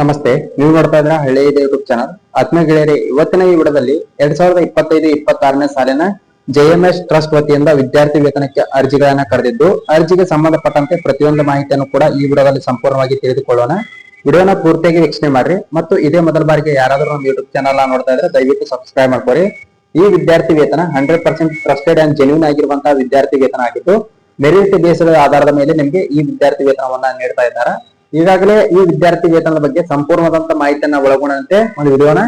ನಮಸ್ತೆ, ನೀವು ನೋಡ್ತಾ ಇದ್ರ ಹಳ್ಳಿ ಯೂಟ್ಯೂಬ್ ಚಾನಲ್ ಆತ್ಮ ಗೆಳೆಯರಿ, ಇವತ್ತಿನ ಈ ವಿಡದಲ್ಲಿ ಎರಡ್ ಸಾವಿರದ ಇಪ್ಪತ್ತೈದು, ಇಪ್ಪತ್ತಾರನೇ ಸಾಲಿನ ಜೆಎಂಎಸ್ ಟ್ರಸ್ಟ್ ವತಿಯಿಂದ ವಿದ್ಯಾರ್ಥಿ ವೇತನಕ್ಕೆ ಅರ್ಜಿಗಳನ್ನ ಕರೆದಿದ್ದು ಅರ್ಜಿಗೆ ಸಂಬಂಧಪಟ್ಟಂತೆ ಪ್ರತಿಯೊಂದು ಮಾಹಿತಿಯನ್ನು ಕೂಡ ಈ ವಿಡದಲ್ಲಿ ಸಂಪೂರ್ಣವಾಗಿ ತಿಳಿದುಕೊಳ್ಳೋಣ. ವಿಡಿಯೋನ ಪೂರ್ತಿಯಾಗಿ ವೀಕ್ಷಣೆ ಮಾಡ್ರಿ ಮತ್ತು ಇದೇ ಮೊದಲ ಬಾರಿಗೆ ಯಾರಾದರೂ ನಮ್ಮ ಯೂಟ್ಯೂಬ್ ಚಾನಲ್ ನೋಡ್ತಾ ಇದ್ರೆ ದಯವಿಟ್ಟು ಸಬ್ಸ್ಕ್ರೈಬ್ ಮಾಡ್ಕೊರಿ. ಈ ವಿದ್ಯಾರ್ಥಿ ವೇತನ hundred percent trusted and genuine ಆಗಿರುವಂತಹ ವಿದ್ಯಾರ್ಥಿ ವೇತನ ಆಗಿದ್ದು, ಮೆರಿಟ್ ಬೇಸದ ಆಧಾರದ ಮೇಲೆ ನಿಮಗೆ ಈ ವಿದ್ಯಾರ್ಥಿ ವೇತನವನ್ನ ನೀಡ್ತಾ ಇದ್ದಾರೆ. ಈಗಾಗಲೇ ಈ ವಿದ್ಯಾರ್ಥಿ ವೇತನದ ಬಗ್ಗೆ ಸಂಪೂರ್ಣವಾದಂತ ಮಾಹಿತಿಯನ್ನ ಒಳಗೊಂಡಂತೆ ಒಂದು ವಿಡಿಯೋನ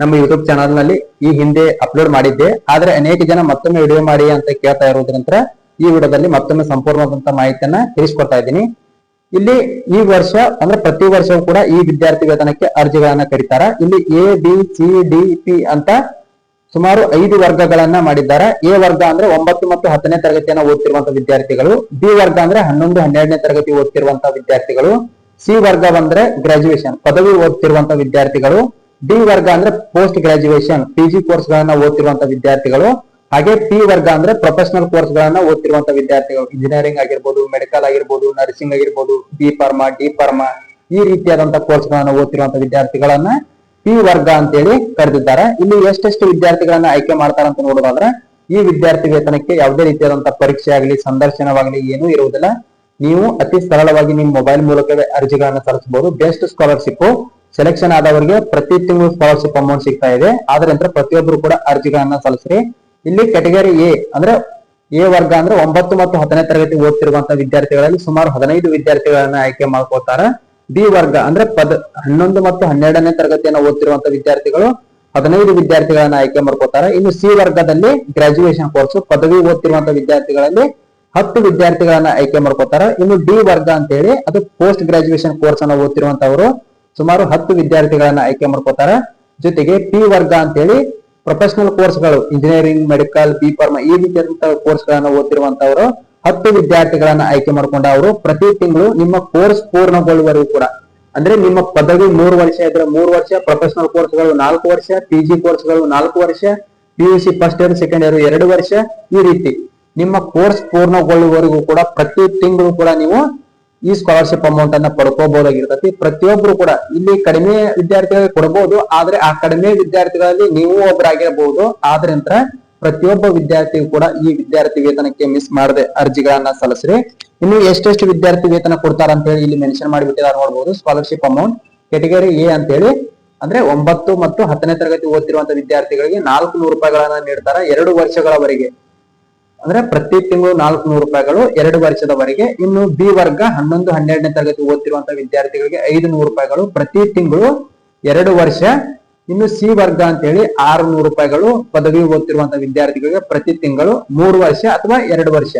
ನಮ್ಮ ಯೂಟ್ಯೂಬ್ ಚಾನಲ್ನಲ್ಲಿ ಈ ಹಿಂದೆ ಅಪ್ಲೋಡ್ ಮಾಡಿದ್ದೆ. ಆದ್ರೆ ಅನೇಕ ಜನ ಮತ್ತೊಮ್ಮೆ ವಿಡಿಯೋ ಮಾಡಿ ಅಂತ ಕೇಳ್ತಾ ಇರೋದ್ರಿಂದ ಈ ವಿಡಿಯೋದಲ್ಲಿ ಮತ್ತೊಮ್ಮೆ ಸಂಪೂರ್ಣವಾದಂತ ಮಾಹಿತಿಯನ್ನ ತಿಳಿಸ್ಕೊಡ್ತಾ ಇದ್ದೀನಿ. ಇಲ್ಲಿ ಈ ವರ್ಷ ಅಂದ್ರೆ ಪ್ರತಿ ವರ್ಷವೂ ಕೂಡ ಈ ವಿದ್ಯಾರ್ಥಿ ವೇತನಕ್ಕೆ ಅರ್ಜಿಗಳನ್ನ ಕರೀತಾರ ಇಲ್ಲಿ A B C D P ಅಂತ ಸುಮಾರು ಐದು ವರ್ಗಗಳನ್ನ ಮಾಡಿದ್ದಾರೆ. ಎ ವರ್ಗ ಅಂದ್ರೆ ಒಂಬತ್ತು ಮತ್ತು ಹತ್ತನೇ ತರಗತಿಯನ್ನ ಓದ್ತಿರುವಂತ ವಿದ್ಯಾರ್ಥಿಗಳು. ಬಿ ವರ್ಗ ಅಂದ್ರೆ ಹನ್ನೊಂದು, ಹನ್ನೆರಡನೇ ತರಗತಿ ಓದ್ತಿರುವಂತ ವಿದ್ಯಾರ್ಥಿಗಳು. ಸಿ ವರ್ಗ ಬಂದ್ರೆ ಗ್ರಾಜುಯೇಷನ್ ಪದವಿ ಓದ್ತಿರುವಂತ ವಿದ್ಯಾರ್ಥಿಗಳು, ಡಿ ವರ್ಗ ಅಂದ್ರೆ post graduation P G course ಗಳನ್ನ ಓದ್ತಿರುವಂತ ವಿದ್ಯಾರ್ಥಿಗಳು, ಹಾಗೆ ಪಿ ವರ್ಗ ಅಂದ್ರೆ ಪ್ರೊಫೆಷನಲ್ ಕೋರ್ಸ್ ಗಳನ್ನ ಓದ್ತಿರುವಂತ ವಿದ್ಯಾರ್ಥಿಗಳು. ಇಂಜಿನಿಯರಿಂಗ್ ಆಗಿರ್ಬೋದು ಮೆಡಿಕಲ್ ಆಗಿರ್ಬೋದು ನರ್ಸಿಂಗ್ ಆಗಿರ್ಬೋದು ಬಿ ಫಾರ್ಮಾ ಡಿ ಫಾರ್ಮಾ ಈ ರೀತಿಯಾದಂತ ಕೋರ್ಸ್ ಗಳನ್ನ ಓದ್ತಿರುವಂತ ವಿದ್ಯಾರ್ಥಿಗಳನ್ನ ಪಿ ವರ್ಗ ಅಂತೇಳಿ ಕರೆದಿದ್ದಾರೆ. ಇಲ್ಲಿ ಎಷ್ಟೆಷ್ಟು ವಿದ್ಯಾರ್ಥಿಗಳನ್ನ ಆಯ್ಕೆ ಮಾಡ್ತಾರ ಅಂತ ನೋಡೋದಾದ್ರೆ ಈ ವಿದ್ಯಾರ್ಥಿ ವೇತನಕ್ಕೆ ಯಾವುದೇ ರೀತಿಯಾದಂತಹ ಪರೀಕ್ಷೆ ಆಗಲಿ, ಸಂದರ್ಶನವಾಗಲಿ ಏನೂ ಇರುವುದಿಲ್ಲ. ನೀವು ಅತಿ ಸರಳವಾಗಿ ನಿಮ್ಮ ಮೊಬೈಲ್ ಮೂಲಕವೇ ಅರ್ಜಿಗಳನ್ನು ಸಲ್ಲಿಸಬಹುದು ಬೆಸ್ಟ್ ಸ್ಕಾಲರ್ಶಿಪ್ ಸೆಲೆಕ್ಷನ್ ಆದವರಿಗೆ ಪ್ರತಿ ತಿಂಗಳು ಸ್ಕಾಲರ್ಶಿಪ್ ಅಮೌಂಟ್ ಸಿಗ್ತಾ ಇದೆ. ಆದ್ರಿಂದ ಪ್ರತಿಯೊಬ್ಬರು ಕೂಡ ಅರ್ಜಿಗಳನ್ನ ಸಲ್ಲಿಸ್ರಿ. ಇಲ್ಲಿ ಕೆಟಗರಿ ಎ ಅಂದ್ರೆ ಎ ವರ್ಗ ಅಂದ್ರೆ ಒಂಬತ್ತು ಮತ್ತು ಹತ್ತನೇ ತರಗತಿ ಓದ್ತಿರುವಂತಹ ವಿದ್ಯಾರ್ಥಿಗಳಲ್ಲಿ ಸುಮಾರು ಹದಿನೈದು ವಿದ್ಯಾರ್ಥಿಗಳನ್ನ ಆಯ್ಕೆ ಮಾಡ್ಕೋತಾರ ಬಿ ವರ್ಗ ಅಂದ್ರೆ ಪದ ಹನ್ನೊಂದು ಮತ್ತು ಹನ್ನೆರಡನೇ ತರಗತಿಯನ್ನು ಓದ್ತಿರುವಂತಹ ವಿದ್ಯಾರ್ಥಿಗಳು ಹದಿನೈದು ವಿದ್ಯಾರ್ಥಿಗಳನ್ನ ಆಯ್ಕೆ ಮಾಡ್ಕೋತಾರೆ ಇನ್ನು ಸಿ ವರ್ಗದಲ್ಲಿ ಗ್ರಾಜುಯೇಷನ್ ಕೋರ್ಸ್ ಪದವಿ ಓದ್ತಿರುವಂತಹ ವಿದ್ಯಾರ್ಥಿಗಳಲ್ಲಿ ಹತ್ತು ವಿದ್ಯಾರ್ಥಿಗಳನ್ನ ಆಯ್ಕೆ ಮಾಡ್ಕೋತಾರ. ಇನ್ನು ಡಿ ವರ್ಗ ಅಂತ ಹೇಳಿ ಅದು ಪೋಸ್ಟ್ ಗ್ರಾಜುಯೇಷನ್ ಕೋರ್ಸ್ ಅನ್ನ ಓದ್ತಿರುವಂತವರು ಸುಮಾರು ಹತ್ತು ವಿದ್ಯಾರ್ಥಿಗಳನ್ನ ಆಯ್ಕೆ ಮಾಡ್ಕೋತಾರ. ಜೊತೆಗೆ ಪಿ ವರ್ಗ ಅಂತ ಹೇಳಿ ಪ್ರೊಫೆಷನಲ್ ಕೋರ್ಸ್ಗಳು ಇಂಜಿನಿಯರಿಂಗ್ ಮೆಡಿಕಲ್ ಬಿ ಫಾರ್ಮ ಈ ರೀತಿಯಾದಂತಹ ಕೋರ್ಸ್ ಗಳನ್ನ ಓದ್ತಿರುವಂತವರು ಹತ್ತು ವಿದ್ಯಾರ್ಥಿಗಳನ್ನ ಆಯ್ಕೆ ಮಾಡ್ಕೊಂಡ ಅವರು ಪ್ರತಿ ತಿಂಗಳು ನಿಮ್ಮ ಕೋರ್ಸ್ ಪೂರ್ಣಗೊಳ್ಳುವವರೆಗೂ ಕೂಡ. ಅಂದ್ರೆ ನಿಮ್ಮ ಪದವಿ ಮೂರು ವರ್ಷ ಇದ್ರೆ ಮೂರು ವರ್ಷ ಪ್ರೊಫೆಷನಲ್ ಕೋರ್ಸ್ಗಳು ನಾಲ್ಕು ವರ್ಷ ಪಿ ಜಿ ಕೋರ್ಸ್ಗಳು ನಾಲ್ಕು ವರ್ಷ P U C first year second year ಎರಡು ವರ್ಷ ಈ ರೀತಿ. ನಿಮ್ಮ ಕೋರ್ಸ್ ಪೂರ್ಣಗೊಳ್ಳುವವರೆಗೂ ಕೂಡ ಪ್ರತಿ ತಿಂಗಳು ಕೂಡ ನೀವು ಈ ಸ್ಕಾಲರ್ಶಿಪ್ ಅಮೌಂಟ್ ಅನ್ನ ಪಡ್ಕೋಬಹುದಾಗಿರ್ತೈತಿ. ಪ್ರತಿಯೊಬ್ರು ಕೂಡ ಇಲ್ಲಿ ಕಡಿಮೆ ವಿದ್ಯಾರ್ಥಿಗಳಿಗೆ ಕೊಡಬಹುದು ಆದ್ರೆ ಆ ಕಡಿಮೆ ವಿದ್ಯಾರ್ಥಿಗಳಲ್ಲಿ ನೀವು ಒಬ್ಬರಾಗಿರಬಹುದು ನಂತರ ಪ್ರತಿಯೊಬ್ಬ ವಿದ್ಯಾರ್ಥಿಗೂ ಕೂಡ ಈ ವಿದ್ಯಾರ್ಥಿ ವೇತನಕ್ಕೆ ಮಿಸ್ ಮಾಡದೆ ಅರ್ಜಿಗಳನ್ನ ಸಲ್ಲಿಸ್ರಿ. ಇನ್ನು ಎಷ್ಟೆಷ್ಟು ವಿದ್ಯಾರ್ಥಿ ವೇತನ ಕೊಡ್ತಾರ ಅಂತ ಹೇಳಿ ಇಲ್ಲಿ ಮೆನ್ಷನ್ ಮಾಡಿಬಿಟ್ಟಿದ್ದಾರೆ ನೋಡಬಹುದು ಸ್ಕಾಲರ್ಶಿಪ್ ಅಮೌಂಟ್ ಕೆಟಗರಿ ಎ ಅಂತ ಹೇಳಿ ಅಂದ್ರೆ ಒಂಬತ್ತು ಮತ್ತು ಹತ್ತನೇ ತರಗತಿ ಓದ್ತಿರುವಂತಹ ವಿದ್ಯಾರ್ಥಿಗಳಿಗೆ ನಾಲ್ಕು ನೂರು ರೂಪಾಯಿಗಳನ್ನ ನೀಡ್ತಾರ ಎರಡು ವರ್ಷಗಳವರೆಗೆ. ಅಂದ್ರೆ ಪ್ರತಿ ತಿಂಗಳು ನಾಲ್ಕು ನೂರು ರೂಪಾಯಿಗಳು ಎರಡು ವರ್ಷದವರೆಗೆ, ಇನ್ನು ಬಿ ವರ್ಗ ಹನ್ನೊಂದು, ಹನ್ನೆರಡನೇ ತರಗತಿ ಓದ್ತಿರುವಂತಹ ವಿದ್ಯಾರ್ಥಿಗಳಿಗೆ ಐದು ನೂರು ರೂಪಾಯಿಗಳು ಪ್ರತಿ ತಿಂಗಳು ಎರಡು ವರ್ಷ, ಇನ್ನು ಸಿ ವರ್ಗ ಅಂತ ಹೇಳಿ ಆರು ನೂರು ರೂಪಾಯಿಗಳು ಪದವಿ ಓದ್ತಿರುವಂತಹ ವಿದ್ಯಾರ್ಥಿಗಳಿಗೆ ಪ್ರತಿ ತಿಂಗಳು ಮೂರು ವರ್ಷ ಅಥವಾ ಎರಡು ವರ್ಷ.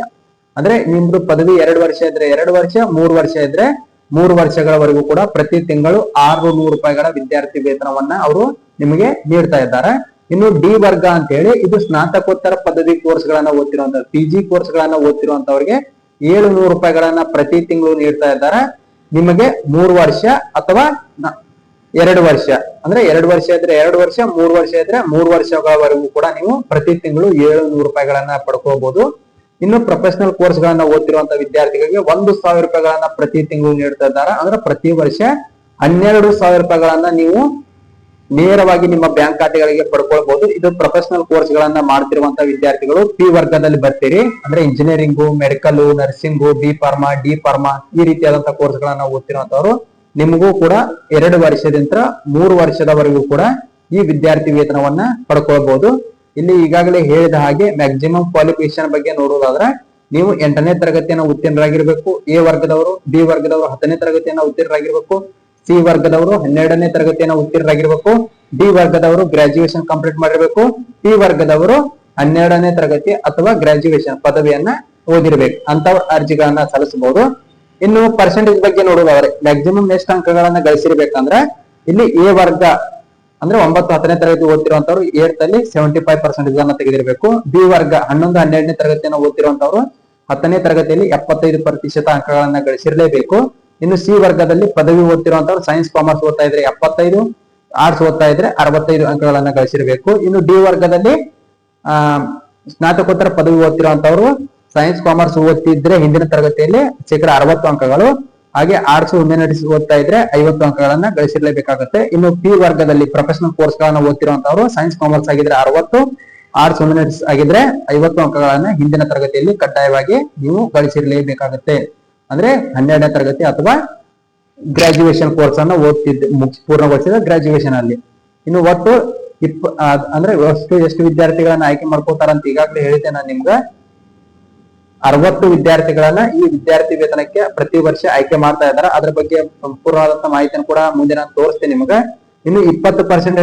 ಅಂದ್ರೆ ನಿಮ್ದು ಪದವಿ ಎರಡು ವರ್ಷ ಇದ್ರೆ ಎರಡು ವರ್ಷ, ಮೂರು ವರ್ಷ ಇದ್ರೆ ಮೂರು ವರ್ಷಗಳವರೆಗೂ ಕೂಡ ಪ್ರತಿ ತಿಂಗಳು ಆರು ನೂರು ರೂಪಾಯಿಗಳ ವಿದ್ಯಾರ್ಥಿ ವೇತನವನ್ನ ಅವರು ನಿಮಗೆ ನೀಡ್ತಾ ಇದ್ದಾರೆ. ಇನ್ನು ಡಿ ವರ್ಗ ಅಂತ ಹೇಳಿ ಇದು ಸ್ನಾತಕೋತ್ತರ ಪದವಿ ಕೋರ್ಸ್ ಗಳನ್ನ ಓದ್ತಿರುವಂತ ಪಿ ಜಿ ಕೋರ್ಸ್ ಗಳನ್ನ ಓದ್ತಿರುವಂತವ್ರಿಗೆ ಏಳು ನೂರು ರೂಪಾಯಿಗಳನ್ನ ಪ್ರತಿ ತಿಂಗಳು ನೀಡ್ತಾ ಇದ್ದಾರೆ. ನಿಮಗೆ ಮೂರು ವರ್ಷ ಅಥವಾ ಎರಡು ವರ್ಷ. ಅಂದ್ರೆ ಎರಡು ವರ್ಷ ಇದ್ರೆ ಎರಡು ವರ್ಷ, ಮೂರು ವರ್ಷ ಇದ್ರೆ ಮೂರು ವರ್ಷಗಳವರೆಗೂ ಕೂಡ ನೀವು ಪ್ರತಿ ತಿಂಗಳು ಏಳು ನೂರು ರೂಪಾಯಿಗಳನ್ನ ಪಡ್ಕೋಬಹುದು ಇನ್ನು ಪ್ರೊಫೆಷನಲ್ ಕೋರ್ಸ್ ಗಳನ್ನ ಓದ್ತಿರುವಂತ ವಿದ್ಯಾರ್ಥಿಗಳಿಗೆ ಒಂದು ಸಾವಿರ ರೂಪಾಯಿಗಳನ್ನ ಪ್ರತಿ ತಿಂಗಳು ನೀಡ್ತಾ ಇದ್ದಾರೆ. ಅಂದ್ರೆ ಪ್ರತಿ ವರ್ಷ ಹನ್ನೆರಡು ಸಾವಿರ ರೂಪಾಯಿಗಳನ್ನ ನೀವು ನೇರವಾಗಿ ನಿಮ್ಮ ಬ್ಯಾಂಕ್ ಖಾತೆಗಳಿಗೆ ಪಡ್ಕೊಳ್ಬಹುದು ಇದು ಪ್ರೊಫೆಷನಲ್ ಕೋರ್ಸ್ ಗಳನ್ನ ಮಾಡ್ತಿರುವಂತ ವಿದ್ಯಾರ್ಥಿಗಳು ಪಿ ವರ್ಗದಲ್ಲಿ ಬರ್ತೀರಿ. ಅಂದ್ರೆ engineering medical nursing B pharma D pharma ಈ ರೀತಿಯಾದಂತಹ ಕೋರ್ಸ್ ಗಳನ್ನ ಓದ್ತಿರುವಂತವ್ರು. ನಿಮಗೂ ಕೂಡ ಎರಡು ವರ್ಷದಿಂದ ಮೂರು ವರ್ಷದವರೆಗೂ ಕೂಡ ಈ ವಿದ್ಯಾರ್ಥಿ ವೇತನವನ್ನ ಪಡ್ಕೊಳ್ಬಹುದು ಇಲ್ಲಿ ಈಗಾಗಲೇ ಹೇಳಿದ ಹಾಗೆ ಮ್ಯಾಕ್ಸಿಮಮ್ ಕ್ವಾಲಿಫಿಕೇಶನ್ ಬಗ್ಗೆ ನೋಡೋದಾದ್ರೆ ನೀವು ಎಂಟನೇ ತರಗತಿಯನ್ನು ಉತ್ತೀರ್ಣರಾಗಿರ್ಬೇಕು ಎ ವರ್ಗದವರು ಬಿ ವರ್ಗದವರು ಹತ್ತನೇ ತರಗತಿಯನ್ನ ಉತ್ತೀರ್ಣರಾಗಿರ್ಬೇಕು. ಸಿ ವರ್ಗದವರು ಹನ್ನೆರಡನೇ ತರಗತಿಯನ್ನು ಉತ್ತೀರ್ಣರಾಗಿರ್ಬೇಕು. ಡಿ ವರ್ಗದವರು ಗ್ರಾಜುಯೇಷನ್ ಕಂಪ್ಲೀಟ್ ಮಾಡಿರ್ಬೇಕು. ಪಿ ವರ್ಗದವರು ಹನ್ನೆರಡನೇ ತರಗತಿ ಅಥವಾ ಗ್ರಾಜುಯೇಷನ್ ಪದವಿಯನ್ನ ಓದಿರ್ಬೇಕು. ಅಂತವ್ರ ಅರ್ಜಿಗಳನ್ನ ಸಲ್ಲಿಸಬಹುದು. ಇನ್ನು ಪರ್ಸೆಂಟೇಜ್ ಬಗ್ಗೆ ನೋಡೋದಾದ್ರೆ ಮ್ಯಾಕ್ಸಿಮಮ್ ಎಷ್ಟು ಅಂಕಗಳನ್ನ ಗಳಿಸಿರ್ಬೇಕಂದ್ರೆ ಇಲ್ಲಿ ಎ ವರ್ಗ ಅಂದ್ರೆ ಒಂಬತ್ತು ಹತ್ತನೇ ತರಗತಿ ಓದ್ತಿರುವಂತವ್ರು ಏಟ್ ಅಲ್ಲಿ ಸೆವೆಂಟಿ ಫೈವ್ ಪರ್ಸೆಂಟೇಜ್ ಅನ್ನ ತೆಗೆದಿರಬೇಕು. ಬಿ ವರ್ಗ ಹನ್ನೊಂದು ಹನ್ನೆರಡನೇ ತರಗತಿಯನ್ನು ಓದ್ತಿರುವಂತವ್ರು ಹತ್ತನೇ ತರಗತಿಯಲ್ಲಿ ಎಪ್ಪತ್ತೈದು ಪ್ರತಿಶತ ಅಂಕಗಳನ್ನ ಗಳಿಸಿರ್ಲೇಬೇಕು. ಇನ್ನು ಸಿ ವರ್ಗದಲ್ಲಿ ಪದವಿ ಓದ್ತಿರುವಂತವ್ರು ಸೈನ್ಸ್ ಕಾಮರ್ಸ್ ಓದ್ತಾ ಇದ್ರೆ ಎಪ್ಪತ್ತೈದು ಆರ್ಟ್ಸ್ ಓದ್ತಾ ಇದ್ರೆ ಅರವತ್ತೈದು ಅಂಕಗಳನ್ನ ಗಳಿಸಿರಬೇಕು. ಇನ್ನು ಡಿ ವರ್ಗದಲ್ಲಿ, ಆ, ಸ್ನಾತಕೋತ್ತರ ಪದವಿ ಓದ್ತಿರುವಂತವ್ರು ಸೈನ್ಸ್ ಕಾಮರ್ಸ್ ಓದ್ತಿದ್ರೆ ಹಿಂದಿನ ತರಗತಿಯಲ್ಲಿ ಶೇಕಡ ಅರವತ್ತು ಅಂಕಗಳು, ಹಾಗೆ ಆರ್ಟ್ಸ್ ಹ್ಯುಮ್ಯಾನಿಟೀಸ್ ಓದ್ತಾ ಇದ್ರೆ ಐವತ್ತು ಅಂಕಗಳನ್ನ ಗಳಿಸಿರ್ಲೇಬೇಕಾಗುತ್ತೆ. ಇನ್ನು ಪಿ ವರ್ಗದಲ್ಲಿ ಪ್ರೊಫೆಷನಲ್ ಕೋರ್ಸ್ ಗಳನ್ನ ಓದ್ತಿರುವಂತವ್ರು ಸೈನ್ಸ್ ಕಾಮರ್ಸ್ ಆಗಿದ್ರೆ ಅರವತ್ತು ಆರ್ಟ್ಸ್ ಹ್ಯುಮ್ಯಾನಿಟೀಸ್ ಆಗಿದ್ರೆ ಐವತ್ತು ಅಂಕಗಳನ್ನ ಹಿಂದಿನ ತರಗತಿಯಲ್ಲಿ ಕಡ್ಡಾಯವಾಗಿ ನೀವು ಗಳಿಸಿರ್ಲೇಬೇಕಾಗುತ್ತೆ. ಅಂದ್ರೆ ಹನ್ನೆರಡನೇ ತರಗತಿ ಅಥವಾ ಗ್ರಾಜುಯೇಷನ್ ಕೋರ್ಸ್ ಅನ್ನ ಓದ್ತಿದ್ದೆ ಪೂರ್ಣಗೊಳಿಸಿದ ಗ್ರಾಜುಯೇಷನ್ ಅಲ್ಲಿ. ಇನ್ನು ಒಟ್ಟು ಇಪ್ಪ ಅಂದ್ರೆ ಎಷ್ಟು ಎಷ್ಟು ವಿದ್ಯಾರ್ಥಿಗಳನ್ನ ಆಯ್ಕೆ ಮಾಡ್ಕೋತಾರ ಅಂತ ಈಗಾಗಲೇ ಹೇಳಿದೆ ನಾನು ನಿಮ್ಗೆ. ಅರವತ್ತು ವಿದ್ಯಾರ್ಥಿಗಳನ್ನ ಈ ವಿದ್ಯಾರ್ಥಿ ವೇತನಕ್ಕೆ ಪ್ರತಿ ವರ್ಷ ಆಯ್ಕೆ ಮಾಡ್ತಾ ಇದಾರೆ ಅದ್ರ ಬಗ್ಗೆ ಸಂಪೂರ್ಣವಾದಂತ ಮಾಹಿತಿಯನ್ನು ಕೂಡ ಮುಂದೆ ನಾನು ತೋರಿಸ್ತೇನೆ ನಿಮ್ಗೆ. ಇನ್ನು ಇಪ್ಪತ್ತು ಪರ್ಸೆಂಟ್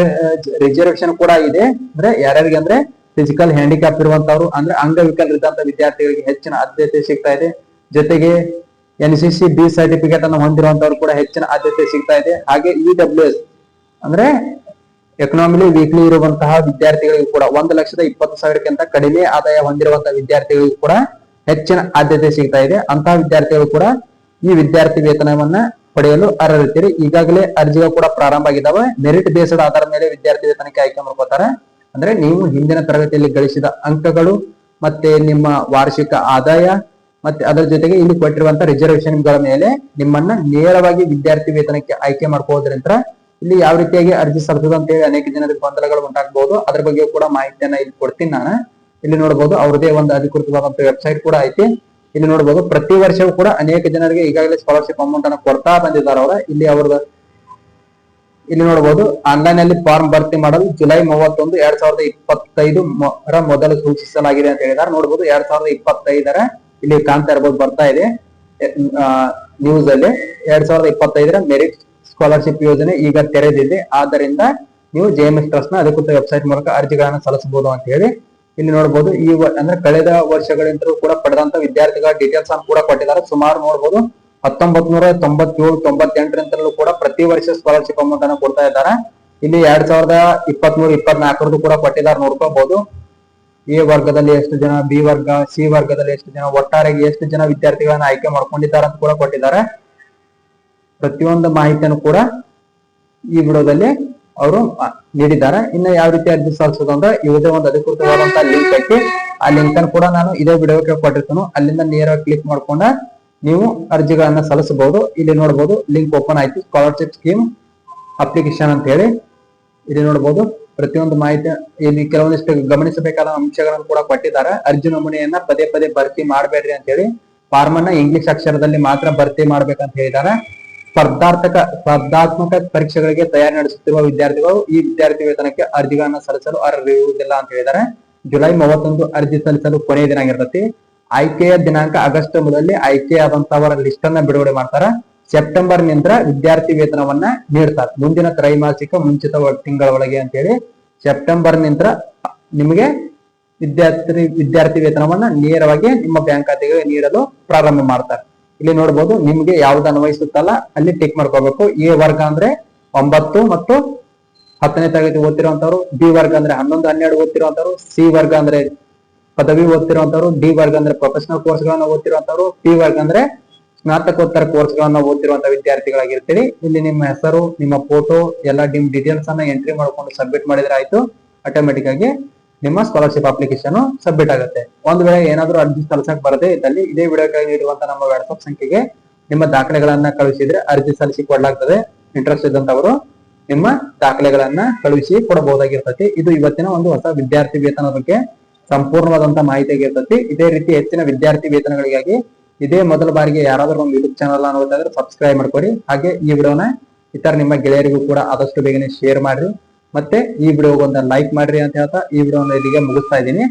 ರಿಸರ್ವೇಶನ್ ಕೂಡ ಇದೆ. ಅಂದ್ರೆ ಯಾರ್ಯಾರಿಗೆ ಅಂದ್ರೆ ಫಿಸಿಕಲ್ ಹ್ಯಾಂಡಿಕ್ಯಾಪ್ ಇರುವಂತವ್ರು, ಅಂದ್ರೆ ಅಂಗವಿಕಲರಿದ್ದಂತ ವಿದ್ಯಾರ್ಥಿಗಳಿಗೆ ಹೆಚ್ಚಿನ ಆದ್ಯತೆ ಸಿಗ್ತಾ ಇದೆ. ಜೊತೆಗೆ N C C B certificate ಅನ್ನು ಹೊಂದಿರುವಂತವ್ರು ಕೂಡ ಹೆಚ್ಚಿನ ಆದ್ಯತೆ ಸಿಗ್ತಾ ಇದೆ. ಹಾಗೆ ಇ ಡಬ್ಲ್ಯೂ ಎಸ್ ಅಂದ್ರೆ ಎಕನಾಮಿಲಿ ವೀಕ್ಲಿ ಇರುವಂತಹ ವಿದ್ಯಾರ್ಥಿಗಳಿಗೂ ಕೂಡ ಒಂದು ಲಕ್ಷದ ಇಪ್ಪತ್ತು ಸಾವಿರಕ್ಕಿಂತ ಕಡಿಮೆ ಆದಾಯ ಹೊಂದಿರುವಂತಹ ವಿದ್ಯಾರ್ಥಿಗಳಿಗೂ ಕೂಡ ಹೆಚ್ಚಿನ ಆದ್ಯತೆ ಸಿಗ್ತಾ ಇದೆ. ಅಂತಹ ವಿದ್ಯಾರ್ಥಿಗಳು ಕೂಡ ಈ ವಿದ್ಯಾರ್ಥಿ ವೇತನವನ್ನ ಪಡೆಯಲು ಅರ್ಹರಿತೀರಿ ಈಗಾಗಲೇ ಅರ್ಜಿಗಳು ಕೂಡ ಪ್ರಾರಂಭ ಆಗಿದ್ದಾವೆ. ಮೆರಿಟ್ ಬೇಸ್ಡ್ ಆಧಾರದ ಮೇಲೆ ವಿದ್ಯಾರ್ಥಿ ವೇತನಕ್ಕೆ ಆಯ್ಕೆ ಮಾಡ್ಕೋತಾರೆ ಅಂದ್ರೆ ನೀವು ಹಿಂದಿನ ತರಗತಿಯಲ್ಲಿ ಗಳಿಸಿದ ಅಂಕಗಳು ಮತ್ತೆ ನಿಮ್ಮ ವಾರ್ಷಿಕ ಆದಾಯ ಮತ್ತೆ ಅದರ ಜೊತೆಗೆ ಇಲ್ಲಿ ಕೊಟ್ಟಿರುವಂತಹ ರಿಸರ್ವೇಶನ್ಗಳ ಮೇಲೆ ನಿಮ್ಮನ್ನ ನೇರವಾಗಿ ವಿದ್ಯಾರ್ಥಿ ವೇತನಕ್ಕೆ ಆಯ್ಕೆ ಮಾಡ್ಕೋದ್ರಿಂದ ಇಲ್ಲಿ ಯಾವ ರೀತಿಯಾಗಿ ಅರ್ಜಿ ಸಲ್ಲಿಸೋದು ಅಂತ ಹೇಳಿ ಅನೇಕ ಜನರಿಗೆ ಗೊಂದಲಗಳು ಉಂಟಾಗಬಹುದು ಅದ್ರ ಬಗ್ಗೆ ಕೂಡ ಮಾಹಿತಿಯನ್ನ ಇಲ್ಲಿ ಕೊಡ್ತೀನಿ ನಾನು. ಇಲ್ಲಿ ನೋಡಬಹುದು ಅವ್ರದೇ ಒಂದು ಅಧಿಕೃತವಾದಂತಹ ವೆಬ್ಸೈಟ್ ಕೂಡ ಐತಿ. ಇಲ್ಲಿ ನೋಡಬಹುದು ಪ್ರತಿ ವರ್ಷವೂ ಕೂಡ ಅನೇಕ ಜನರಿಗೆ ಈಗಾಗಲೇ ಸ್ಕಾಲರ್ಶಿಪ್ ಅಮೌಂಟ್ ಅನ್ನು ಕೊಡ್ತಾ ಬಂದಿದ್ದಾರೆ ಅವರ. ಇಲ್ಲಿ ಅವ್ರದ್ದು ಇಲ್ಲಿ ನೋಡಬಹುದು ಆನ್ಲೈನ್ ಅಲ್ಲಿ ಫಾರ್ಮ್ ಭರ್ತಿ ಮಾಡಲು ಜುಲೈ ಮೂವತ್ತೊಂದು ಎರಡ್ ಸಾವಿರದ ಇಪ್ಪತ್ತೈದು ಮೊದಲು ಸೂಚಿಸಲಾಗಿದೆ ಅಂತ ಹೇಳಿದ್ದಾರೆ. ನೋಡಬಹುದು ಎರಡ್ ಸಾವಿರದ ಇಪ್ಪತ್ತೈದರ ಇಲ್ಲಿ ಕಾಣ್ತಾ ಇರಬಹುದು ಬರ್ತಾ ಇದೆ. ನ್ಯೂಸ್ ಅಲ್ಲಿ ಎರಡ್ ಸಾವಿರದ ಇಪ್ಪತ್ತೈದರ ಮೆರಿಟ್ ಸ್ಕಾಲರ್ಶಿಪ್ ಯೋಜನೆ ಈಗ ತೆರೆದಿದೆ. ಆದ್ದರಿಂದ ನೀವು ಜೆ ಎಸ್ ಟ್ರಸ್ಟ್ನ ಅಧಿಕೃತ ವೆಬ್ಸೈಟ್ ಮೂಲಕ ಅರ್ಜಿಗಳನ್ನು ಸಲ್ಲಿಸಬಹುದು ಅಂತ ಹೇಳಿ ಇಲ್ಲಿ ನೋಡಬಹುದು ಈ ಅಂದ್ರೆ ಕಳೆದ ವರ್ಷಗಳಿಂದಲೂ ಕೂಡ ಪಡೆದಂತ ವಿದ್ಯಾರ್ಥಿಗಳ ಡೀಟೇಲ್ಸ್ ಅನ್ನು ಕೂಡ ಕೊಟ್ಟಿದ್ದಾರೆ. ಸುಮಾರು ನೋಡಬಹುದು ಹತ್ತೊಂಬತ್ ನೂರ ತೊಂಬತ್ತೇಳು, ತೊಂಬತ್ತೆಂಟರಿಂದಲೂ ಕೂಡ ಪ್ರತಿ ವರ್ಷ ಸ್ಕಾಲರ್ಶಿಪ್ ಅಮೌಂಟ್ ಅನ್ನು ಕೊಡ್ತಾ ಇದ್ದಾರೆ. ಇಲ್ಲಿ ಎರಡ್ ಸಾವಿರದ ಇಪ್ಪತ್ಮೂರು, ಇಪ್ಪತ್ನಾಲ್ಕರದ್ದು ಕೂಡ ಕೊಟ್ಟಿದ್ದಾರೆ ನೋಡ್ಕೋಬಹುದು ಎ ವರ್ಗದಲ್ಲಿ ಎಷ್ಟು ಜನ, ಬಿ ವರ್ಗ, ಸಿ ವರ್ಗದಲ್ಲಿ ಎಷ್ಟು ಜನ ಒಟ್ಟಾರೆಗೆ ಎಷ್ಟು ಜನ ವಿದ್ಯಾರ್ಥಿಗಳನ್ನ ಆಯ್ಕೆ ಮಾಡ್ಕೊಂಡಿದ್ದಾರೆ ಅಂತ ಕೂಡ ಕೊಟ್ಟಿದ್ದಾರೆ. ಪ್ರತಿಯೊಂದು ಮಾಹಿತಿಯನ್ನು ಕೂಡ ಈ ವಿಡಿಯೋದಲ್ಲಿ ಅವರು ನೀಡಿದ್ದಾರೆ. ಇನ್ನು ಯಾವ ರೀತಿ ಅರ್ಜಿ ಸಲ್ಲಿಸೋದು ಅಂದ್ರೆ ಇವುದೇ ಒಂದು ಅಧಿಕೃತವಾದಂತಹ ಲಿಂಕ್ ಐತಿ ಆ ಲಿಂಕ್ ಅನ್ನು ಕೂಡ ನಾನು ಇದೇ ವಿಡಿಯೋಕ್ಕೆ ಕೊಟ್ಟಿರ್ತೇನೆ. ಅಲ್ಲಿಂದ ನೇರವಾಗಿ ಕ್ಲಿಕ್ ಮಾಡ್ಕೊಂಡ ನೀವು ಅರ್ಜಿಗಳನ್ನ ಸಲ್ಲಿಸಬಹುದು. ಇಲ್ಲಿ ನೋಡಬಹುದು ಲಿಂಕ್ ಓಪನ್ ಆಯ್ತು. ಸ್ಕಾಲರ್ಶಿಪ್ ಸ್ಕೀಮ್ ಅಪ್ಲಿಕೇಶನ್ ಅಂತ ಹೇಳಿ ಇಲ್ಲಿ ನೋಡಬಹುದು ಪ್ರತಿಯೊಂದು ಮಾಹಿತಿ ಇಲ್ಲಿ ಕೆಲವೊಂದಿಷ್ಟು ಗಮನಿಸಬೇಕಾದ ಅಂಶಗಳನ್ನು ಕೂಡ ಕೊಟ್ಟಿದ್ದಾರೆ. ಅರ್ಜಿ ನಮೂನೆಯನ್ನ ಪದೇ ಪದೇ ಭರ್ತಿ ಮಾಡಬೇಡ್ರಿ ಅಂತ ಹೇಳಿ ಫಾರ್ಮ್ ಅನ್ನ ಇಂಗ್ಲಿಷ್ ಅಕ್ಷರದಲ್ಲಿ ಮಾತ್ರ ಭರ್ತಿ ಮಾಡ್ಬೇಕಂತ ಹೇಳಿದ್ದಾರೆ. ಸ್ಪರ್ಧಾರ್ಥಕ, ಸ್ಪರ್ಧಾತ್ಮಕ ಪರೀಕ್ಷೆಗಳಿಗೆ ತಯಾರಿ ನಡೆಸುತ್ತಿರುವ ವಿದ್ಯಾರ್ಥಿಗಳು ಈ ವಿದ್ಯಾರ್ಥಿ ವೇತನಕ್ಕೆ ಅರ್ಜಿಗಳನ್ನ ಸಲ್ಲಿಸಲು ಅರ್ಹರಿರುವುದಿಲ್ಲ ಅಂತ ಹೇಳಿದ್ದಾರೆ. ಜುಲೈ ಮೂವತ್ತೊಂದು ಅರ್ಜಿ ಸಲ್ಲಿಸಲು ಕೊನೆಯ ದಿನ ಆಗಿರ್ತತಿ ಆಯ್ಕೆಯ ದಿನಾಂಕ ಆಗಸ್ಟ್ ಮೊದಲಲ್ಲಿ ಆಯ್ಕೆಯಾದಂತವರ ಲಿಸ್ಟ್ ಅನ್ನ ಬಿಡುಗಡೆ ಮಾಡ್ತಾರ. ಸೆಪ್ಟೆಂಬರ್ನಿಂದ ವಿದ್ಯಾರ್ಥಿ ವೇತನವನ್ನ ನೀಡ್ತಾರೆ. ಮುಂದಿನ ತ್ರೈಮಾಸಿಕ, ಮುಂಚಿತ ತಿಂಗಳ ಒಳಗೆ ಅಂತ ಹೇಳಿ ಸೆಪ್ಟೆಂಬರ್ನಿಂದ ನಿಮಗೆ ವಿದ್ಯಾರ್ಥಿ ವಿದ್ಯಾರ್ಥಿ ವೇತನವನ್ನ ನೇರವಾಗಿ ನಿಮ್ಮ ಬ್ಯಾಂಕ್ ಖಾತೆಗೆ ನೀಡಲು ಪ್ರಾರಂಭ ಮಾಡ್ತಾರೆ. ಇಲ್ಲಿ ನೋಡಬಹುದು ನಿಮ್ಗೆ ಯಾವ್ದು ಅನ್ವಯಿಸುತ್ತಲ್ಲ, ಅಲ್ಲಿ ಟಿಕ್ ಮಾಡ್ಕೋಬೇಕು ಎ ವರ್ಗ ಅಂದ್ರೆ ಒಂಬತ್ತು ಮತ್ತು ಹತ್ತನೇ ತರಗತಿ ಓದ್ತಿರುವಂತವ್ರು, ಬಿ ವರ್ಗ ಅಂದ್ರೆ ಹನ್ನೊಂದು, ಹನ್ನೆರಡು ಓದ್ತಿರುವಂತವ್ರು, ಸಿ ವರ್ಗ ಅಂದ್ರೆ ಪದವಿ ಓದ್ತಿರುವಂತವ್ರು, ಡಿ ವರ್ಗ ಅಂದ್ರೆ ಪ್ರೊಫೆಷನಲ್ ಕೋರ್ಸ್ ಗಳನ್ನ ಓದ್ತಿರುವಂತವ್ರು, ಪಿ ವರ್ಗ ಅಂದ್ರೆ ಸ್ನಾತಕೋತ್ತರ ಕೋರ್ಸ್ ಗಳನ್ನ ಓದ್ತಿರುವಂತ ವಿದ್ಯಾರ್ಥಿಗಳಾಗಿರ್ತೀರಿ. ಇಲ್ಲಿ ನಿಮ್ಮ ಹೆಸರು, ನಿಮ್ಮ ಫೋಟೋ ಎಲ್ಲ ನಿಮ್ ಡೀಟೇಲ್ಸ್ ಅನ್ನ ಎಂಟ್ರಿ ಮಾಡ್ಕೊಂಡು ಸಬ್ಮಿಟ್ ಮಾಡಿದ್ರೆ ಆಯ್ತು ಆಟೋಮೆಟಿಕ್ ಆಗಿ ನಿಮ್ಮ ಸ್ಕಾಲರ್ಶಿಪ್ ಅಪ್ಲಿಕೇಶನ್ ಸಬ್ಮಿಟ್ ಆಗುತ್ತೆ. ಒಂದ್ ವೇಳೆ ಏನಾದ್ರೂ ಅರ್ಜಿ ಸಲ್ಲಿಸಕ್ ಬರದೇ ಇದ್ದಲ್ಲಿ ಇದೇ ವಿಡಿಯೋಕ್ಕಾಗಿ ನೀಡುವಂತ ನಮ್ಮ ವಾಟ್ಸ್ಆಪ್ ಸಂಖ್ಯೆಗೆ ನಿಮ್ಮ ದಾಖಲೆಗಳನ್ನ ಕಳುಹಿಸಿದ್ರೆ ಅರ್ಜಿ ಸಲ್ಲಿಸಿ ಕೊಡಲಾಗ್ತದೆ. ಇಂಟ್ರೆಸ್ಟ್ ಇದ್ದಂತವರು ನಿಮ್ಮ ದಾಖಲೆಗಳನ್ನ ಕಳುಹಿಸಿ ಕೊಡಬಹುದಾಗಿರ್ತತಿ. ಇದು ಇವತ್ತಿನ ಒಂದು ಹೊಸ ವಿದ್ಯಾರ್ಥಿ ವೇತನ ಬಗ್ಗೆ ಸಂಪೂರ್ಣವಾದಂತ ಮಾಹಿತಿ ಆಗಿರ್ತತಿ ಇದೇ ರೀತಿ ಹೆಚ್ಚಿನ ವಿದ್ಯಾರ್ಥಿ ವೇತನಗಳಿಗಾಗಿ ಇದೇ ಮೊದಲ ಬಾರಿಗೆ ಯಾರಾದರೂ ಒಂದು ಯೂಟ್ಯೂಬ್ ಚಾನಲ್ ನೋಡ್ತಾ ಸಬ್ಸ್ಕ್ರೈಬ್ ಮಾಡ್ಕೊರಿ ಹಾಗೆ ಈ ವಿಡಿಯೋನ ಇತರ ನಿಮ್ಮ ಗೆಳೆಯರಿಗೂ ಕೂಡ ಆದಷ್ಟು ಬೇಗನೆ ಶೇರ್ ಮಾಡ್ರಿ. ಮತ್ತೆ ಈ ವಿಡಿಯೋಗೆ ಒಂದು ಲೈಕ್ ಮಾಡ್ರಿ ಅಂತ ಹೇಳ್ತಾ ಈ ವಿಡಿಯೋನ ಇಲ್ಲಿಗೆ ಮುಗಿಸ್ತಾ ಇದ್ದೀನಿ.